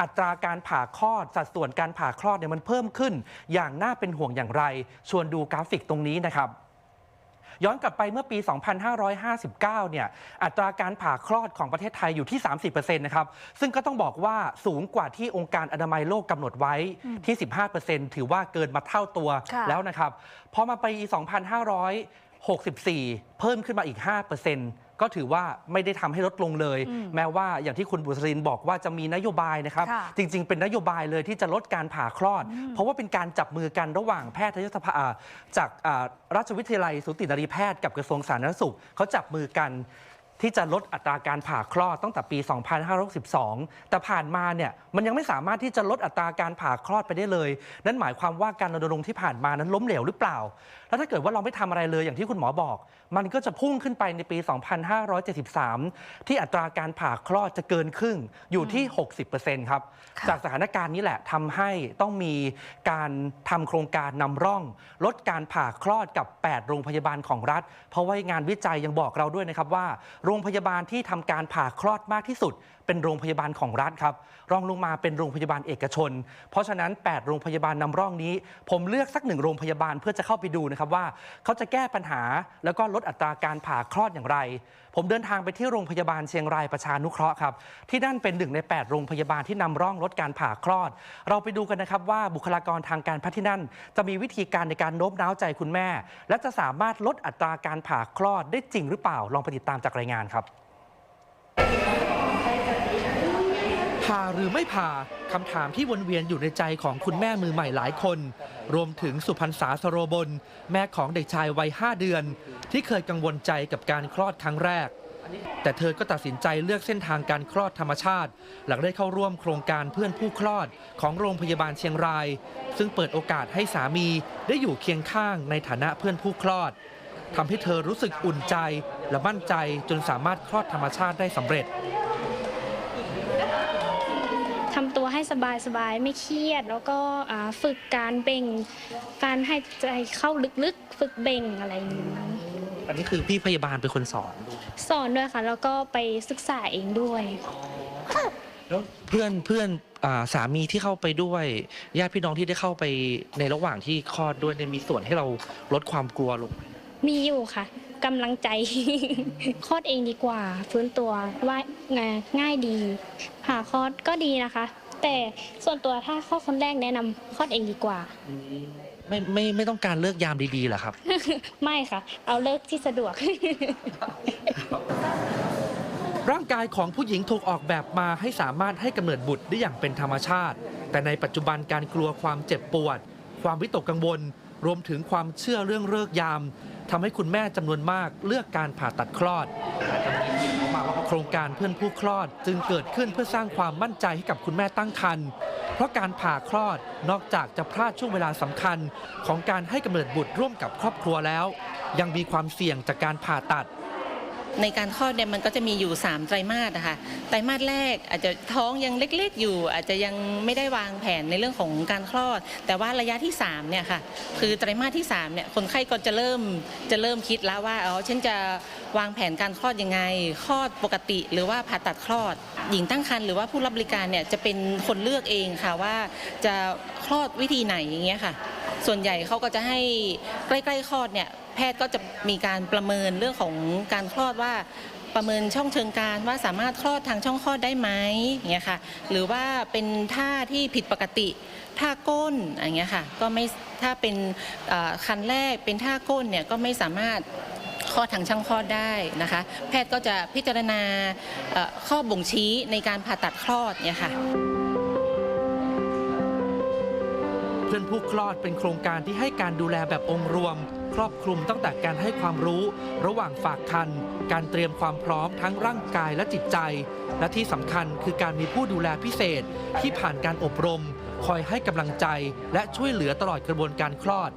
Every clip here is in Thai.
อัตราการผ่าคลอดสัดส่วนการผ่าคลอดเนี่ยมันเพิ่มขึ้น อย่างน่าเป็นห่วงอย่างไร ชวนดูกราฟิกตรงนี้นะครับย้อนกลับไปเมื่อปี 2559 เนี่ย อัตราการผ่าคลอดของประเทศไทยอยู่ที่ 30%นะครับ ซึ่งก็ต้องบอกว่าสูงกว่าที่องค์การอนามัยโลกกำหนดไว้ที่ 15%ถือว่าเกินมาเท่าตัวค่ะแล้วนะครับ พอมาปี 2564 เพิ่มขึ้นมาอีก 5% ก็ถือว่าไม่ได้ทำให้ลดลงเลยอืมแม้ว่าอย่างที่คุณบุษรินบอกว่าจะมีนโยบายนะครับค่ะจริง ๆ เป็นนโยบายเลยที่จะลดการผ่าคลอด เพราะว่าเป็นการจับมือกันระหว่างแพทยสภาอ่าจากอ่าราชวิทยาลัย สูตินรีแพทย์กับกระทรวงสาธารณสุขเขาจับมือกัน ที่จะลดอัตราการผ่าคลอดตั้งแต่ปี 2562 แต่ผ่านมาเนี่ยมันยังไม่สามารถที่จะลดอัตราการผ่าคลอดไปได้เลย นั่นหมายความว่าการรณรงค์ที่ผ่านมานั้นล้มเหลวหรือเปล่า แล้วถ้าเกิดว่าเราไม่ทำอะไรเลยอย่างที่คุณหมอบอก มันก็จะพุ่งขึ้นไปในปี 2573 ที่อัตราการผ่าคลอดจะเกินครึ่งอยู่ที่ 60%ครับค่ะจากสถานการณ์นี้แหละทำให้ต้องมีการทำโครงการนำร่อง ลดการผ่าคลอดกับ 8 โรงพยาบาลของรัฐ เพราะว่างานวิจัยยังบอกเราด้วยนะครับว่าโรงพยาบาลที่ทำการผ่าคลอดมากที่สุด เป็นโรงพยาบาลของรัฐครับ รองลงมาเป็นโรงพยาบาลเอกชน เพราะฉะนั้น 8 โรงพยาบาลนำร่องนี้ ผมเลือกสักหนึ่งโรงพยาบาลเพื่อจะเข้าไปดูนะครับว่า เขาจะแก้ปัญหาแล้วก็ลดอัตราการผ่าคลอดอย่างไร ผมเดินทางไปที่โรงพยาบาลเชียงรายประชานุเคราะห์ครับ ที่นั่นเป็นหนึ่งใน 8 โรงพยาบาลที่นำร่องลดการผ่าคลอด เราไปดูกันนะครับว่าบุคลากรทางการแพทย์ที่นั่น จะมีวิธีการในการโน้มน้าวใจคุณแม่ และจะสามารถลดอัตราการผ่าคลอดได้จริงหรือเปล่าลองไปติดตามจากรายงานครับ ผ่าหรือไม่ผ่าคำถามที่วนเวียนอยู่ในใจของคุณแม่มือใหม่หลายคน รวมถึงสุพรรณษาสโรบล แม่ของเด็กชายวัย 5 เดือน ที่เคยกังวลใจกับการคลอดครั้งแรก แต่เธอก็ตัดสินใจเลือกเส้นทางการคลอดธรรมชาติ หลังได้เข้าร่วมโครงการเพื่อนผู้คลอดของโรงพยาบาลเชียงราย ซึ่งเปิดโอกาสให้สามีได้อยู่เคียงข้างในฐานะเพื่อนผู้คลอดทำให้เธอรู้สึกอุ่นใจและมั่นใจจนสามารถคลอดธรรมชาติได้สำเร็จ ทำตัว ให้สบายสบายๆ ไม่เครียด แล้วก็อ่าฝึกการเบ่ง การให้ใจเข้าลึกๆ ฝึกเบ่งอะไรอย่างนี้อันนี้คือพี่พยาบาลเป็นคนสอนด้วยสอนด้วยค่ะ แล้วก็ไปศึกษาเองด้วย แล้วเพื่อนเพื่อนอ่าสามีที่เข้าไปด้วยญาติพี่น้องที่ได้เข้าไปในระหว่างที่คลอดด้วยเนี่ยมีส่วนให้เราลดความกลัวลงไหมมีอยู่ค่ะกำลังใจคลอดเองดีกว่า ฟื้นตัวว่าง่ายง่ายดีผ่าคลอดก็ดีนะคะ แต่ส่วนตัวถ้าคลอดคนแรกแนะนำคลอดเองดีกว่า ไม่ไม่ไม่ต้องการเลือกยามดีๆเหรอครับ ไม่ค่ะ เอาเลิกที่สะดวก ร่างกายของผู้หญิงถูกออกแบบมาให้สามารถให้กำเนิดบุตรได้อย่างเป็นธรรมชาติ แต่ในปัจจุบันการกลัวความเจ็บปวด ความวิตกกังวล รวมถึงความเชื่อเรื่องเลิกษ์ยามทำให้คุณแม่จำนวนมากเลือกการผ่าตัดคลอด โครงการเพื่อนผู้คลอดจึงเกิดขึ้นเพื่อสร้างความมั่นใจให้กับคุณแม่ตั้งครรภ์เพราะการผ่าคลอดนอกจากจะพลาดช่วงเวลาสำคัญ ของการให้กำเนิดบุตรร่วมกับครอบครัวแล้ว ยังมีความเสี่ยงจากการผ่าตัด ในการคลอดเนี่ยมันก็จะมีอยู่ 3 ไตรมาสนะคะไตรมาสแรกอาจจะท้องยังเล็กๆอยู่ อาจจะยังไม่ได้วางแผนในเรื่องของการคลอด แต่ว่าระยะที่3เนี่ยค่ะคือไตรมาสที่3เนี่ยคนไข้ก็จะเริ่มจะเริ่มคิดแล้วว่าอ๋อฉันจะวางแผนการคลอดยังไงคลอดปกติ หรือว่าผ่าตัดคลอด หญิงตั้งครรภ์หรือว่าผู้รับบริการเนี่ยจะเป็นคนเลือกเองค่ะว่าจะคลอดวิธีไหนอย่างเงี้ยค่ะ ส่วนใหญ่เขาก็จะให้ใกล้ๆคลอดเนี่ย แพทย์ก็จะมีการประเมินเรื่องของการคลอดว่าประเมินช่องเชิงกรารว่าสามารถคลอดทางช่องคลอดได้ไหมอย่างเงี้ยค่ะหรือว่าเป็นท่าที่ผิดปกติท่าก้นอย่างเงี้ยค่ะก็ไม่ถ้าเป็นคันแรกเป็นท่าก้นเนี่ยก็ไม่สามารถคลอดทางช่องคลอดได้นะคะ แพทย์ก็จะพิจารณาข้อบ่งชี้ในการผ่าตัดคลอดเนี่ยค่ะเพื่อนผู้คลอดเป็นโครงการที่ให้การดูแลแบบองค์รวม ครอบคลุมตั้งแต่การให้ความรู้ ระหว่างฝากคัน การเตรียมความพร้อมทั้งร่างกายและจิตใจ และที่สำคัญคือการมีผู้ดูแลพิเศษที่ผ่านการอบรม คอยให้กำลังใจและช่วยเหลือตลอดกระบวนการคลอด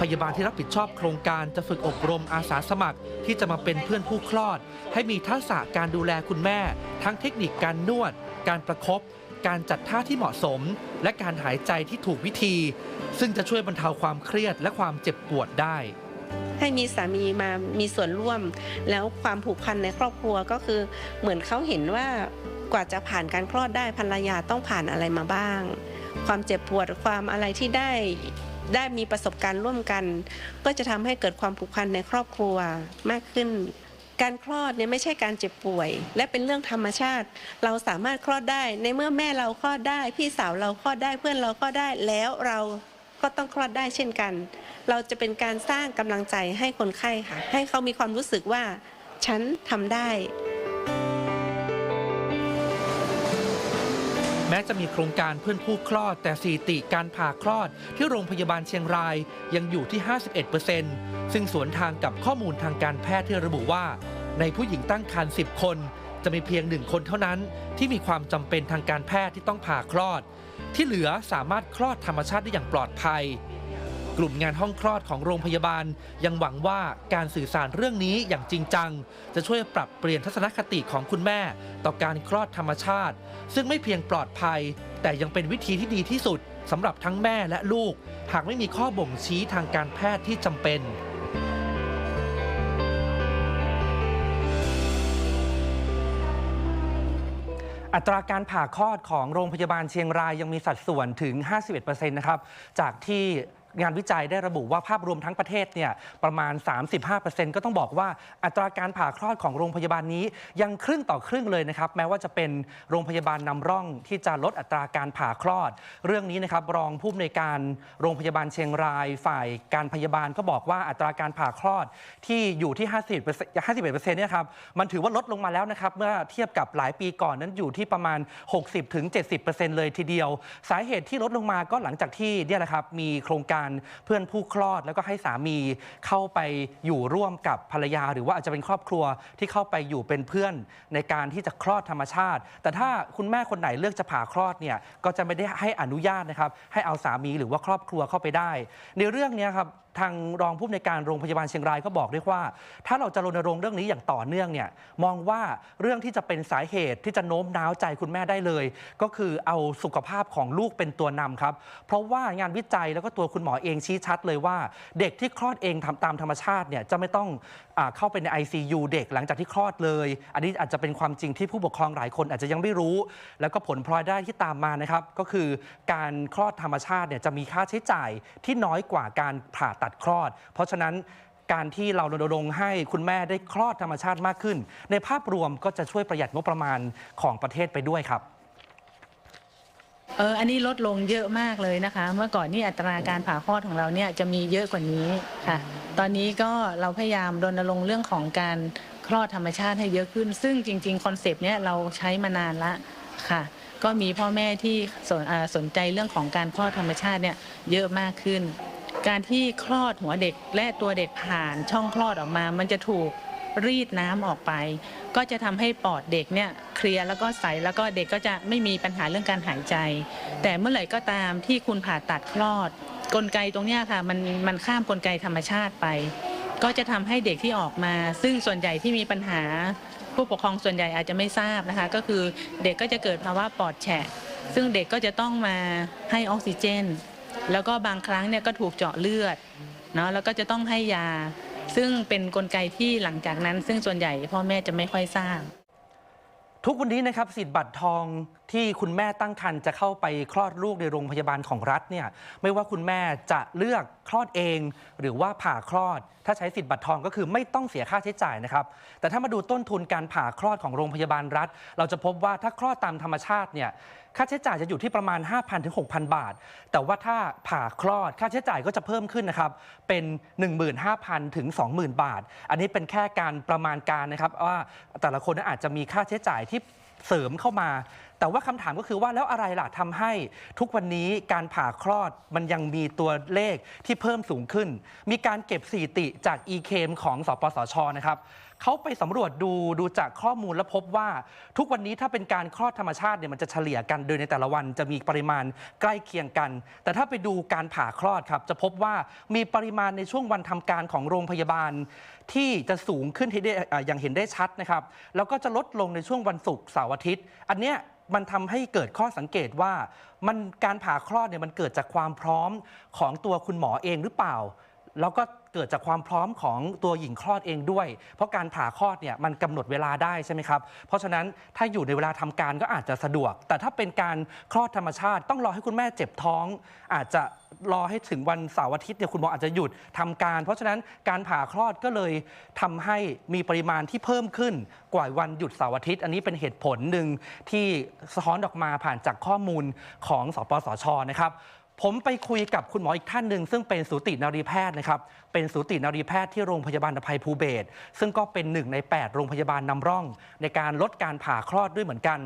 พยาบาลที่รับผิดชอบโครงการจะฝึกอบรมอาสาสมัคร ที่จะมาเป็นเพื่อนผู้คลอด ให้มีทักษะการดูแลคุณแม่ ทั้งเทคนิคการนวด การประคบ การจัดท่าที่เหมาะสม และการหายใจที่ถูกวิธี ซึ่งจะช่วยบรรเทาความเครียดและความเจ็บปวดได้ ให้มีสามีมามีส่วนร่วม แล้วความผูกพันในครอบครัวก็คือ เหมือนเขาเห็นว่ากว่าจะผ่านการคลอดได้ภรรยาต้องผ่านอะไรมาบ้าง ความเจ็บปวดความอะไรที่ได้ได้มีประสบการณ์ร่วมกัน ก็จะทำให้เกิดความผูกพันในครอบครัวมากขึ้น การคลอดเนี่ยไม่ใช่การเจ็บป่วย และเป็นเรื่องธรรมชาติ เราสามารถคลอดได้ในเมื่อแม่เราคลอดได้ พี่สาวเราคลอดได้เพื่อนเราคลอดได้แล้วเราก็ต้องคลอดได้เช่นกัน เราจะเป็นการสร้างกำลังใจให้คนไข้ค่ะ ให้เขามีความรู้สึกว่าฉันทำได้ แม้จะมีโครงการเพื่อนผู้คลอดแต่สถิติการผ่าคลอดที่โรงพยาบาลเชียงรายยังอยู่ที่ 51% ซึ่งสวนทางกับข้อมูลทางการแพทย์ที่ระบุว่า ในผู้หญิงตั้งครรภ์10 คน จะมีเพียงหนึ่งคนเท่านั้นที่มีความจำเป็นทางการแพทย์ที่ต้องผ่าคลอด ที่เหลือสามารถคลอดธรรมชาติได้อย่างปลอดภัย กลุ่มงานห้องคลอดของโรงพยาบาล ยังหวังว่าการสื่อสารเรื่องนี้อย่างจริงจัง จะช่วยปรับเปลี่ยนทัศนคติของคุณแม่ ต่อการคลอดธรรมชาติ ซึ่งไม่เพียงปลอดภัย แต่ยังเป็นวิธีที่ดีที่สุดสำหรับทั้งแม่และลูก หากไม่มีข้อบ่งชี้ทางการแพทย์ที่จำเป็น อัตราการผ่าคลอดของโรงพยาบาลเชียงรายยังมีสัดส่วนถึง 51%นะครับ จากที่ งานวิจัยได้ระบุว่าภาพรวมทั้งประเทศเนี่ยประมาณ 35%ก็ต้องบอกว่าอัตราการผ่าคลอดของโรงพยาบาลนี้ ยังครึ่งต่อครึ่งเลยนะครับ แม้ว่าจะเป็นโรงพยาบาลนำร่องที่จะลดอัตราการผ่าคลอด เรื่องนี้นะครับรองผู้อำนวยการโรงพยาบาลเชียงราย ฝ่ายการพยาบาลก็บอกว่าอัตราการผ่าคลอดที่อยู่ที่ 50 51%เนี่ยครับมันถือว่าลดลงมาแล้วนะครับเมื่อเทียบกับหลายปีก่อนนั้นอยู่ที่ประมาณ 60-70%เลยทีเดียว สาเหตุที่ลดลงมาก็หลังจากที่เนี่ยแหละครับมีโครงการเพื่อนผู้คลอดแล้วก็ให้สามีเข้าไปอยู่ร่วมกับภรรยา หรือว่าอาจจะเป็นครอบครัวที่เข้าไปอยู่เป็นเพื่อนในการที่จะคลอดธรรมชาติ แต่ถ้าคุณแม่คนไหนเลือกจะผ่าคลอดเนี่ยก็จะไม่ได้ให้อนุญาตนะครับให้เอาสามีหรือว่าครอบครัวเข้าไปได้ ในเรื่องนี้ครับทางรองผู้อำนวยการโรงพยาบาลเชียงรายก็บอกด้วยว่า ถ้าเราจะรณรงค์เรื่องนี้อย่างต่อเนื่องเนี่ยมองว่าเรื่องที่จะเป็นสาเหตุที่จะโน้มน้าวใจคุณแม่ได้เลย ก็คือเอาสุขภาพของลูกเป็นตัวนำครับ เพราะว่างานวิจัยแล้วก็ตัวคุณหมอเองชี้ชัดเลยว่า เด็กที่คลอดเองทำตามธรรมชาติเนี่ยจะไม่ต้องอเข้าไปใน ICU เด็กหลังจากที่คลอดเลย อันนี้อาจจะเป็นความจริงที่ผู้ปกครองหลายคนอาจจะยังไม่รู้ แล้วก็ผลพลอยได้ที่ตามมานะครับก็คือการคลอดธรรมชาติเนี่ยจะมีค่าใช้จ่ายที่น้อยกว่าการผ่าตัดคลอด เพราะฉะนั้นการที่เรารณรงค์ให้คุณแม่ได้คลอดธรรมชาติมากขึ้น ในภาพรวมก็จะช่วยประหยัดงบประมาณของประเทศไปด้วยครับเอออันนี้ลดลงเยอะมากเลยนะคะ เมื่อก่อนนี่อัตราการผ่าคลอดของเราเนี่ยจะมีเยอะกว่านี้ค่ะ ตอนนี้ก็เราพยายามรณรงค์เรื่องของการคลอดธรรมชาติให้เยอะขึ้น ซึ่งจริงๆคอนเซปต์เนี้ยเราใช้มานานละค่ะ ก็มีพ่อแม่ที่สนสนใจเรื่องของการคลอดธรรมชาติเนี่ยเยอะมากขึ้น การที่คลอดหัวเด็กและตัวเด็กผ่านช่องคลอดออกมา มันจะถูกรีดน้ำออกไป ก็จะทำให้ปอดเด็กเนี่ยเคลียร์แล้วก็ใสแล้วก็เด็กก็จะไม่มีปัญหาเรื่องการหายใจ แต่เมื่อไหร่ก็ตามที่คุณผ่าตัดคลอด กลไกตรงนี้ค่ะมันมันข้ามกลไกธรรมชาติไป ก็จะทำให้เด็กที่ออกมา ซึ่งส่วนใหญ่ที่มีปัญหาผู้ปกครองส่วนใหญ่อาจจะไม่ทราบนะคะ ก็คือเด็กก็จะเกิดภาวะปอดแฉะ ซึ่งเด็กก็จะต้องมาให้ออกซิเจน แล้วก็บางครั้งเนี่ยก็ถูกเจาะเลือดเนาะแล้วก็จะต้องให้ยา ซึ่งเป็นนกลไกที่หลังจากนั้น ซึ่งส่วนใหญ่พ่อแม่จะไม่ค่อยทราบทุกวันนี้นะครับสิทธิ์บัตรทอง ที่คุณแม่ตั้งครรภ์จะเข้าไปคลอดลูกในโรงพยาบาลของรัฐเนี่ยไม่ว่าคุณแม่จะเลือกคลอดเอง หรือว่าผ่าคลอด ถ้าใช้สิทธิ์บัตรทองก็คือไม่ต้องเสียค่าใช้จ่ายนะครับ แต่ถ้ามาดูต้นทุนการผ่าคลอดของโรงพยาบาลรัฐ เราจะพบว่าถ้าคลอดตามธรรมชาติเนี่ยค่าใช้จ่ายจะอยู่ที่ประมาณ 5,000ถึง6,000 บาท แต่ว่าถ้าผ่าคลอดค่าใช้จ่ายก็จะเพิ่มขึ้นนะครับ เป็น 15,000ถึง20,000 บาท อันนี้เป็นแค่การประมาณการนะครับว่าแต่ละคนนั้นอาจจะมีค่าใช้จ่ายที่เสริมเข้ามา แต่ว่าคำถามก็คือว่าแล้วอะไรล่ะทำให้ทุกวันนี้การผ่าคลอดมันยังมีตัวเลขที่เพิ่มสูงขึ้น มีการเก็บสถิติจาก e k m ของสปสชนะครับเขาไปสำรวจดูดูจากข้อมูลแล้วพบว่า ทุกวันนี้ถ้าเป็นการคลอดธรรมชาติเนี่ยมันจะเฉลี่ยกันโดยในแต่ละวันจะมีปริมาณใกล้เคียงกัน แต่ถ้าไปดูการผ่าคลอดครับ จะพบว่ามีปริมาณในช่วงวันทำการของโรงพยาบาล ที่จะสูงขึ้นให้ได้อย่างเห็นได้ชัดนะครับ แล้วก็จะลดลงในช่วงวันศุกร์เสาร์อาทิตย์ อันเนี้ยมันทำให้เกิดข้อสังเกตว่า มันการผ่าคลอดเนี่ยมันเกิดจากความพร้อมของตัวคุณหมอเองหรือเปล่า แล้วก็ เกิดจากความพร้อมของตัวหญิงคลอดเองด้วย เพราะการผ่าคลอดเนี่ยมันกำหนดเวลาได้ใช่ไหมครับ เพราะฉะนั้นถ้าอยู่ในเวลาทำการก็อาจจะสะดวก แต่ถ้าเป็นการคลอดธรรมชาติ ต้องรอให้คุณแม่เจ็บท้อง อาจจะรอให้ถึงวันเสาร์อาทิตย์เนี่ยคุณหมออาจจะหยุดทำการ เพราะฉะนั้นการผ่าคลอดก็เลยทำให้มีปริมาณที่เพิ่มขึ้นกว่าวันหยุดเสาร์อาทิตย์ อันนี้เป็นเหตุผลหนึ่งที่สะท้อนออกมาผ่านจากข้อมูลของสปสชนะครับ ผมไปคุยกับคุณหมออีกท่านหนึ่งซึ่งเป็นสูตินรีแพทย์นะครับเป็นสูตินรีแพทย์ที่โรงพยาบาลอภัยภูเบศซึ่งก็เป็นหนึ่งใน 8 โรงพยาบาลนำร่อง ในการลดการผ่าคลอดด้วยเหมือนกัน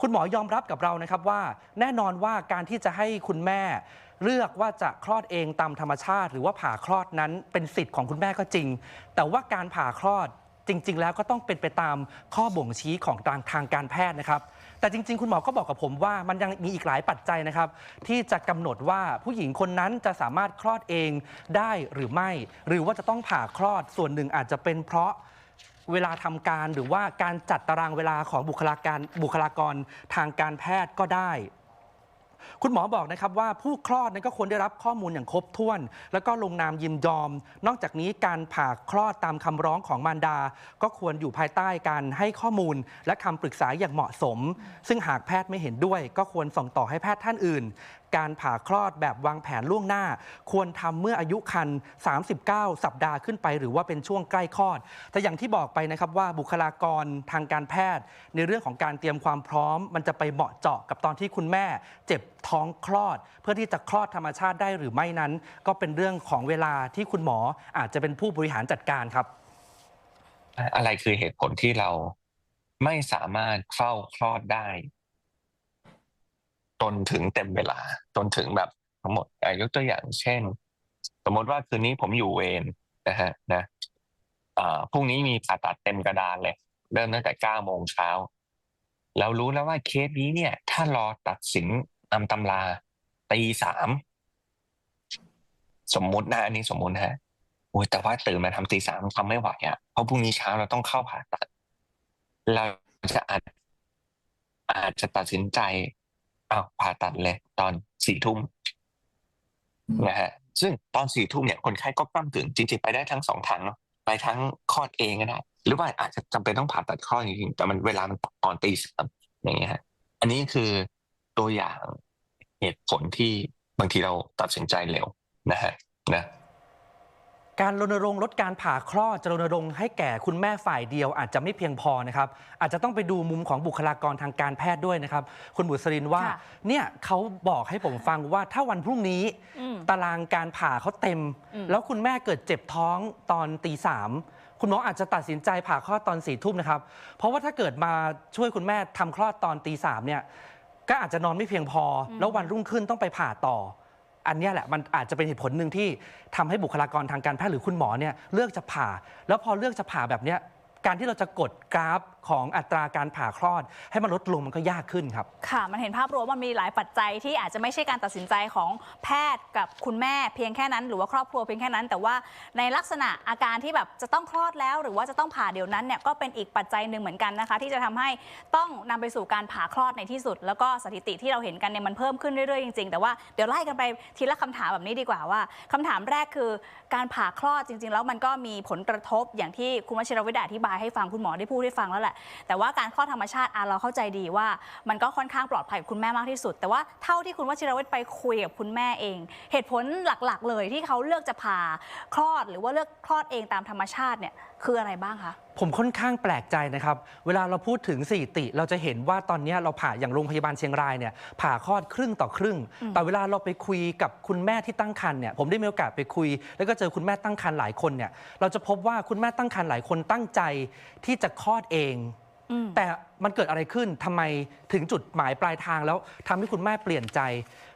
คุณหมอยอมรับกับเรานะครับว่า แน่นอนว่าการที่จะให้คุณแม่ เลือกว่าจะคลอดเองตามธรรมชาติ หรือว่าผ่าคลอดนั้นเป็นสิทธิ์ของคุณแม่ก็จริง แต่ว่าการผ่าคลอดจริง ๆ แล้วก็ต้องเป็นไปตามข้อบ่งชี้ของทางทางการแพทย์นะครับ แต่จริง ๆ คุณหมอก็บอกกับผมว่ามันยังมีอีกหลายปัจจัยนะครับ ที่จะกำหนดว่าผู้หญิงคนนั้นจะสามารถคลอดเองได้หรือไม่ หรือว่าจะต้องผ่าคลอดส่วนหนึ่งอาจจะเป็นเพราะเวลาทำการหรือว่าการจัดตารางเวลาของบุคลากรบุคลากรทางการแพทย์ก็ได้ คุณหมอบอกนะครับว่าผู้คลอดนั้นก็ควรได้รับข้อมูลอย่างครบถ้วน แล้วก็ลงนามยินยอม นอกจากนี้การผ่าคลอดตามคำร้องของมารดา ก็ควรอยู่ภายใต้การให้ข้อมูล และคำปรึกษาอย่างเหมาะสม ซึ่งหากแพทย์ไม่เห็นด้วย ก็ควรส่งต่อให้แพทย์ท่านอื่น การผ่าคลอดแบบวางแผนล่วงหน้า ควรทำเมื่ออายุครรภ์39 สัปดาห์ขึ้นไป หรือว่าเป็นช่วงใกล้คลอด แต่อย่างที่บอกไปนะครับว่าบุคลากรทางการแพทย์ ในเรื่องของการเตรียมความพร้อม มันจะไปเหมาะเจาะกับตอนที่คุณแม่ เจ็บท้องคลอด เพื่อที่จะคลอดธรรมชาติได้หรือไม่นั้น ก็เป็นเรื่องของเวลาที่คุณหมออาจจะเป็นผู้บริหารจัดการครับ อะไรคือเหตุผลที่เราไม่สามารถเฝ้าคลอดได้ นถึงเต็มเวลา จนถึงแบบทั้งหมดยกตัวอย่างเช่น สมมติว่าคืนนี้ผมอยู่เวรนะฮะนะพรุ่งนี้มีผ่าตัดเต็มกระดานเลย เริ่มตั้งแต่เก้าโมงเช้าเรารู้แล้วว่าเคสนี้เนี่ย ถ้ารอตัดสินตามตำราตีสามสมมุตินะอันนี้สมมุตินะฮะโอ้ยแต่ว่าตื่นมาทำตีสามทำไม่ไหวอะเพราะพรุ่งนี้เช้าเราต้องเข้าผ่าตัด เราจะอาจอาจจะตัดสินใจ อ้าวผ่าตัดเลย ตอนสี่ทุ่มนะฮะซึ่งตอนสี่ทุ่มเนี่ยคนไข้ก็กล้ำกึ่งจริงๆไปได้ทั้งสองทางเนาะไปทั้งคลอดเองก็ได้หรือว่าอาจจะจำเป็นต้องผ่าตัดคลอดจริงๆแต่มันเวลามันตอนตีสามอย่างเงี้ยฮะอันนี้คือตัวอย่างเหตุผลที่บางทีเราตัดสินใจเร็วนะฮะนะ การรณรงค์ลดการผ่าคลอดจะรณรงค์ให้แก่คุณแม่ฝ่ายเดียวอาจจะไม่เพียงพอนะครับ อาจจะต้องไปดูมุมของบุคลากรทางการแพทย์ด้วยนะครับ คุณบุษรินว่าค่ะเนี่ยเขาบอกให้ผมฟังว่าถ้าวันพรุ่งนี้ อืมตารางการผ่าเขาเต็ม อืม แล้วคุณแม่เกิดเจ็บท้องตอนตีสามคุณหมออาจจะตัดสินใจผ่าคลอดตอนสี่ทุ่มนะครับ เพราะว่าถ้าเกิดมาช่วยคุณแม่ทำคลอดตอนตีสามเนี่ยก็อาจจะนอนไม่เพียงพอ แล้ววันรุ่งขึ้นต้องไปผ่าต่ออั อันนี้แหละมันอาจจะเป็นเหตุผลหนึ่งที่ทำให้บุคลากรทางการแพทย์หรือคุณหมอเนี่ยเลือกจะผ่า แล้วพอเลือกจะผ่าแบบเนี้ยการที่เราจะกดกราฟ ของอัตราการผ่าคลอด ให้มันลดลงมันก็ยากขึ้นครับ ค่ะ มันเห็นภาพรวมว่ามีหลายปัจจัยที่อาจจะไม่ใช่การตัดสินใจของแพทย์กับคุณแม่เพียงแค่นั้น หรือว่าครอบครัวเพียงแค่นั้น แต่ว่าในลักษณะอาการที่แบบจะต้องคลอดแล้ว หรือว่าจะต้องผ่าเดี๋ยวนั้นเนี่ยก็เป็นอีกปัจจัยหนึ่งเหมือนกันนะคะ ที่จะทำให้ต้องนำไปสู่การผ่าคลอดในที่สุด แล้วก็สถิติที่เราเห็นกันเนี่ยมันเพิ่มขึ้นเรื่อยๆจริงๆแต่ว่าเดี๋ยวไล่กันไปทีละคำถามแบบนี้ดีกว่าว่าคำถามแรกคือการผ่าคลอดจริง ๆ แล้วมันก็มีผลกระทบอย่างที่คุณวชิรวิทย์อธิบายให้ฟังคุณหมอได้พูดให้ฟังแล้วแหละแต่ว่าการคลอดธรรมชาติอะเราเข้าใจดีว่า มันก็ค่อนข้างปลอดภัยกับคุณแม่มากที่สุด แต่ว่าเท่าที่คุณวชิรวิทย์ไปคุยกับคุณแม่เอง เหตุผลหลักๆ เลยที่เขาเลือกจะผ่าคลอดหรือว่าเลือกคลอดเองตามธรรมชาติเนี่ยคืออะไรบ้างคะ ผมค่อนข้างแปลกใจนะครับ เวลาเราพูดถึงสถิติ เราจะเห็นว่าตอนนี้เราผ่าอย่างโรงพยาบาลเชียงรายเนี่ยผ่าคลอดครึ่งต่อครึ่งอืมแต่เวลาเราไปคุยกับคุณแม่ที่ตั้งครรภ์เนี่ยผมได้มีโอกาสไปคุย แล้วก็เจอคุณแม่ตั้งครรภ์หลายคนเนี่ยเราจะพบว่าคุณแม่ตั้งครรภ์หลายคนตั้งใจที่จะคลอดเองอืมแต่มันเกิดอะไรขึ้นทำไมถึงจุดหมายปลายทางแล้วทำให้คุณแม่เปลี่ยนใจ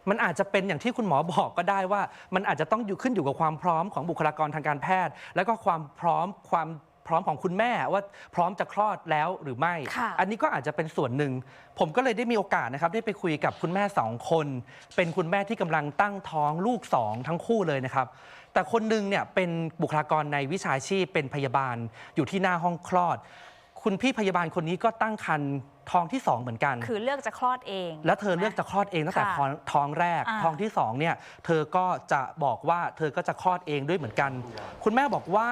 มันอาจจะเป็นอย่างที่คุณหมอบอกก็ได้ว่า มันอาจจะต้องอยู่ขึ้นอยู่กับความพร้อมของบุคลากรทางการแพทย์ แล้วก็ความพร้อมความ พร้อมของคุณแม่ว่าพร้อมจะคลอดแล้วหรือไม่ ค่ะอันนี้ก็อาจจะเป็นส่วนหนึ่ง ผมก็เลยได้มีโอกาสนะครับได้ไปคุยกับคุณแม่สองคน เป็นคุณแม่ที่กำลังตั้งท้องลูกสองทั้งคู่เลยนะครับ แต่คนหนึงเนี่ยเป็นบุคลากรในวิชาชีพเป็นพยาบาลอยู่ที่หน้าห้องคลอด คุณพี่พยาบาลคนนี้ก็ตั้งครรภ์ ท้องที่สองเหมือนกัน คือเลือกจะคลอดเอง แล้วเธอเลือกจะคลอดเองตั้งแต่ค่ะท้องท้องแรกอ่าท้องที่สองเนี่ยเธอก็จะบอกว่าเธอก็จะคลอดเองด้วยเหมือนกัน คุณแม่บอกว่า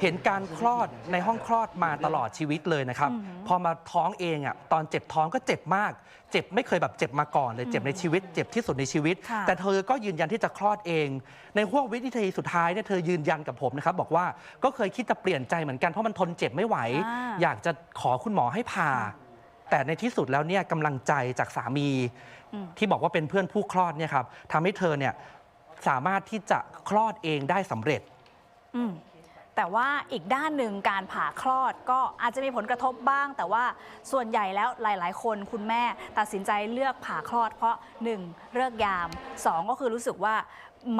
เห็นการคลอดในห้องคลอดมาตลอดชีวิตเลยนะครับ พอมาท้องเองอะตอนเจ็บท้องก็เจ็บมาก เจ็บไม่เคยแบบเจ็บมาก่อนเลยเจ็บในชีวิต เจ็บที่สุดในชีวิตค่ะแต่เธอก็ยืนยันที่จะคลอดเอง ในห่วงวินาทีสุดท้ายเนี่ยเธอยืนยันกับผมนะครับบอกว่าก็เคยคิดจะเปลี่ยนใจเหมือนกันเพราะมันทนเจ็บไม่ไหวอ่าอยากจะขอคุณหมอให้ผ่า แต่ในที่สุดแล้วเนี่ยกำลังใจจากสามีอืมที่บอกว่าเป็นเพื่อนผู้คลอดเนี่ยครับทำให้เธอเนี่ยสามารถที่จะคลอดเองได้สำเร็จอืมแต่ว่าอีกด้านหนึ่งการผ่าคลอดก็อาจจะมีผลกระทบบ้าง แต่ว่าส่วนใหญ่แล้วหลาย ๆ คนคุณแม่ตัดสินใจเลือกผ่าคลอด เพราะ 1. เลิกยาม 2 ก็คือรู้สึกว่า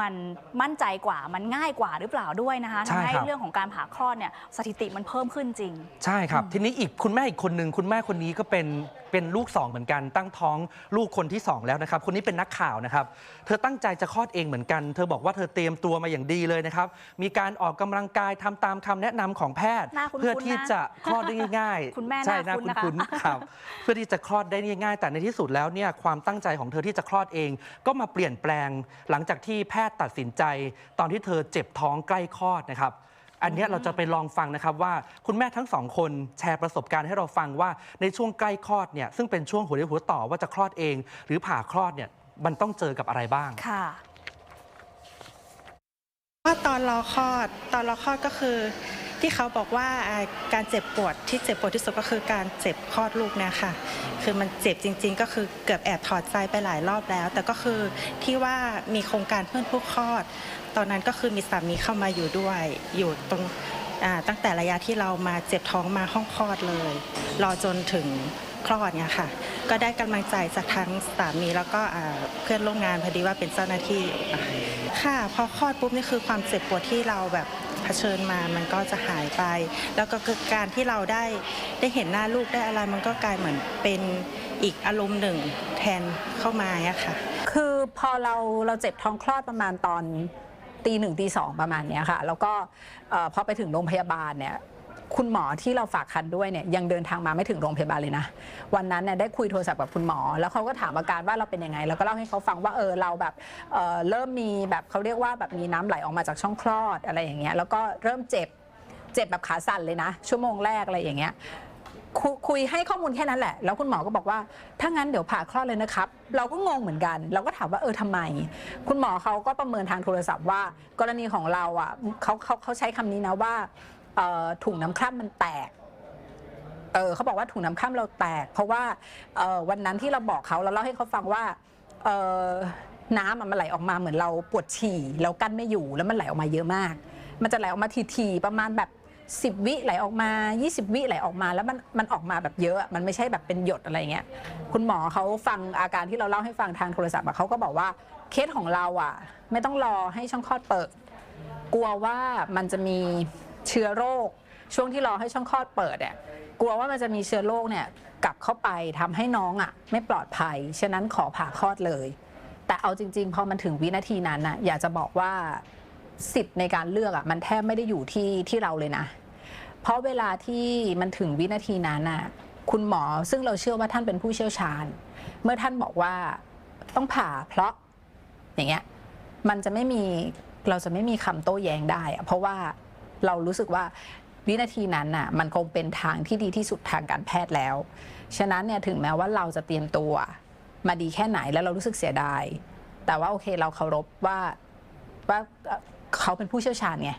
มันมั่นใจกว่ามันง่ายกว่าหรือเปล่าด้วยนะคะใช่ทำให้ครับ เรื่องของการผ่าคลอดเนี่ยสถิติมันเพิ่มขึ้นจริง ใช่ครับ ทีนี้อีกคุณแม่อีกคนหนึ่งคุณแม่คนนี้ก็เป็นเป็นลูกสองเหมือนกัน ตั้งท้องลูกคนที่สองแล้วนะครับ คนนี้เป็นนักข่าวนะครับ เธอตั้งใจจะคลอดเองเหมือนกัน เธอบอกว่าเธอเตรียมตัวมาอย่างดีเลยนะครับ มีการออกกำลังกายทำตามคำแนะนำของแพทย์หน้าคุ้นๆเพื่อที่นะจะคลอดได้ง่ายๆคุณแม่ใช่หน้าคุ้นนะคะคุ้นๆครับเพื่อที่จะคลอดได้ง่ายๆแต่ในที่สุดแล้วเนี่ยความตั้งใจของเธอที่จะคลอดเอง ก็มาเปลี่ยนแปลง หลังจากที่แพทย์ตัดสินใจ ตอนที่เธอเจ็บท้องใกล้คลอดนะครับ อันเนี้ยเราจะไปลองฟังนะครับว่าคุณแม่ทั้งสองคนแชร์ประสบการณ์ให้เราฟังว่าในช่วงใกล้คลอดเนี่ยซึ่งเป็นช่วงหัวเรียวหัวต่อว่าจะคลอดเอง หรือผ่าคลอดเนี่ยมันต้องเจอกับอะไรบ้าง ค่ะ ว่าตอนรอคลอดตอนรอคลอดก็คือ ที่เขาบอกว่าการเจ็บปวดที่เจ็บปวดที่สุดก็คือการเจ็บคลอดลูกเนี่ยค่ะ คือมันเจ็บจริง ๆ ก็คือเกือบแอบถอดใจไปหลายรอบแล้ว แต่ก็คือที่ว่ามีโครงการเพื่อนผู้คลอด ตอนนั้นก็คือมีสามีเข้ามาอยู่ด้วยอยู่ตรงตั้งแต่ระยะที่เรามาเจ็บท้องมาห้องคลอดเลย รอจนถึงคลอดเนี่ยค่ะ ก็ได้กำลังใจจากทั้งสามีแล้วก็เพื่อนร่วมงานพอดีว่าเป็นเจ้าหน้าที่ค่ะพอคลอดปุ๊บนี่คือความเจ็บปวดที่เราแบบ เผชิญมามันก็จะหายไป แล้วก็การที่เราได้ได้เห็นหน้าลูกได้อะไรมันก็กลายเหมือนเป็นอีกอารมณ์หนึ่งแทนเข้ามาอะค่ะ คือพอเราเราเจ็บท้องคลอดประมาณตอนตีหนึ่งตีสองประมาณเนี้ยค่ะ แล้วก็อพอไปถึงโรงพยาบาลเนี่ย คุณหมอที่เราฝากคันด้วยเนี่ยยังเดินทางมาไม่ถึงโรงพยาบาลเลยนะ วันนั้นเนี่ยได้คุยโทรศัพท์กับคุณหมอ แล้วเขาก็ถามอาการว่าเราเป็นยังไง แล้วก็เล่าให้เขาฟังว่าเออเราแบบเอ่อเริ่มมีแบบเขาเรียกว่าแบบมีน้ำไหลออกมาจากช่องคลอดอะไรอย่างเงี้ยแล้วก็เริ่มเจ็บเจ็บแบบขาสั่นเลยนะ ชั่วโมงแรกอะไรอย่างเงี้ยคุคุยให้ข้อมูลแค่นั้นแหละ แล้วคุณหมอก็บอกว่า ถ้างั้นเดี๋ยวผ่าคลอดเลยนะครับ เราก็งงเหมือนกัน เราก็ถามว่าเออทำไม คุณหมอเขาก็ประเมินทางโทรศัพท์ว่า กรณีของเราอะเขาเขาเขาใช้คำนี้นะว่า ถุงน้ำคร่ำมันแตกเเขาบอกว่าถุงน้ำคร่ำเราแตก เพราะว่าวันนั้นที่เราบอกเขาเราเล่าให้เขาฟังว่าน้ำมันไหลออกมาเหมือนเราปวดฉี่แล้วกั้นไม่อยู่แล้วมันไหลออกมาเยอะมาก มันจะไหลออกมาทีๆประมาณแบบ10วิไหลออกมา 20 วิไหลออกมาแล้วมันมันออกมาแบบเยอะมันไม่ใช่แบบเป็นหยดอะไรเงี้ยคุณหมอเขาฟังอาการที่เราเล่าให้ฟังทางโทรศัพท์เขาก็บอกว่าเคสของเราอะ ไม่ต้องรอให้ช่องคลอดเปิด กลัวว่ามันจะมี เชื้อโรค ช่วงที่รอให้ช่องคลอดเปิดเนี่ยกลัวว่ามันจะมีเชื้อโรคเนี่ยกลับเข้าไปทำให้น้องอะไม่ปลอดภัย ฉะนั้นขอผ่าคลอดเลย แต่เอาจริง ๆ พอมันถึงวินาทีนั้นน่ะอยากจะบอกว่าสิทธิ์ในการเลือกอะมันแทบไม่ได้อยู่ที่ที่เราเลยนะ เพราะเวลาที่มันถึงวินาทีนั้นน่ะคุณหมอซึ่งเราเชื่อว่าท่านเป็นผู้เชี่ยวชาญ เมื่อท่านบอกว่าต้องผ่าเพราะอย่างเงี้ยมันจะไม่มีเราจะไม่มีคำโต้แย้งได้อะเพราะว่า เรารู้สึกว่าวินาทีนั้นน่ะมันคงเป็นทางที่ดีที่สุดทางการแพทย์แล้ว ฉะนั้นเนี่ยถึงแม้ว่าเราจะเตรียมตัว มาดีแค่ไหนแล้วเรารู้สึกเสียดาย แต่ว่าโอเคเราเคารพว่าว่าเขาเป็นผู้เชี่ยวชาญไง